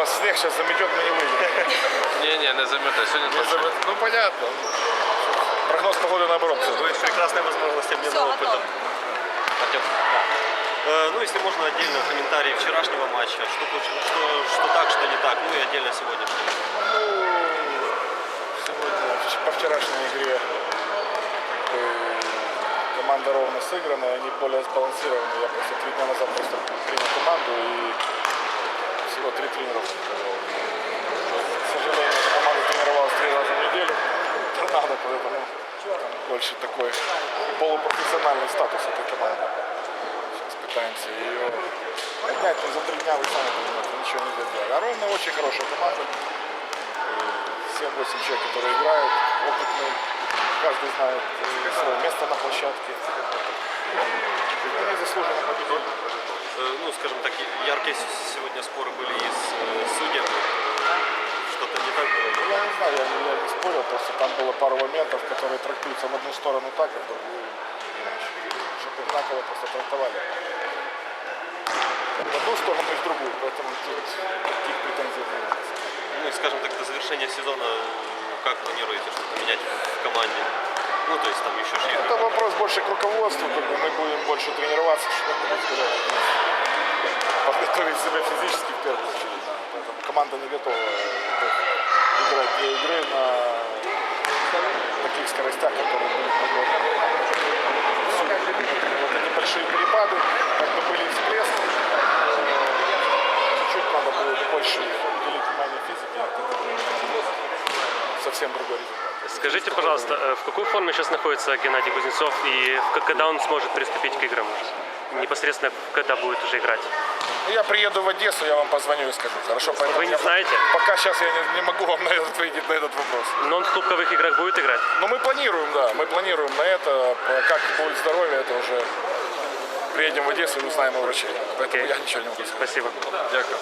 вас снег сейчас заметет, мы не выйдем. Не-не, не заметай, сегодня Не точно. замет- Ну понятно. Прогноз погоды наоборот. Ну, есть прекрасная возможность обмена Всё, опытом. Э, Ну, если можно, отдельно комментарии вчерашнего матча. Что, получилось- что, что так, что не так. Ну и отдельно сегодняшнего. Ну, сегодня, по вчерашней игре э, команда ровно сыграна, они более сбалансированы. Я просто три дня назад просто принял и три тренера. К сожалению, эта команда тренировалась три раза в неделю. Торнадо, поэтому больше такой полупрофессиональный статус этой команды. Сейчас пытаемся ее поднять, за три дня вы сами понимаете, ничего нельзя сделать. А ровно очень хорошая команда. 7-8 человек, которые играют, опытные, каждый знает э, свое место на площадке. Они заслуженно победили. Э, Ну, скажем так, яркие сегодня споры были и с э, судьями. Что-то не так было. Ну, Я не знаю, я, не- я не спорил, просто там было пару моментов, которые трактуются в одну сторону так, а в другую иначе. Чтобы одинаково просто трактовали. В одну сторону и в другую, поэтому тут таких претензий нет. Ну и, скажем так, до завершения сезона как планируете что-то менять в команде? Ну, то есть там еще игры. Это вопрос больше к руководству, как бы мы будем больше тренироваться, чтобы сказать, подготовить себя физически в первую очередь. Поэтому команда не готова э, играть две игры на таких скоростях, которые были. Вот эти большие перепады, как бы были всплески, э, чуть-чуть надо было больше уделить внимание физике, а совсем другой результат. Скажите, пожалуйста, э, в какой форме сейчас находится Геннадий Кузнецов и когда он сможет приступить к играм? Непосредственно когда будет уже играть? Ну, Я приеду в Одессу, я вам позвоню и скажу. Хорошо, поэтому Вы не я знаете? Пока сейчас я не, не могу вам на этот, ответить на этот вопрос. Но он в клубковых играх будет играть? Но мы планируем, да, мы планируем на это. Как будет здоровье, это уже приедем в Одессу и узнаем у врачей. Поэтому Окей. я ничего не могу сказать. Спасибо. дякую.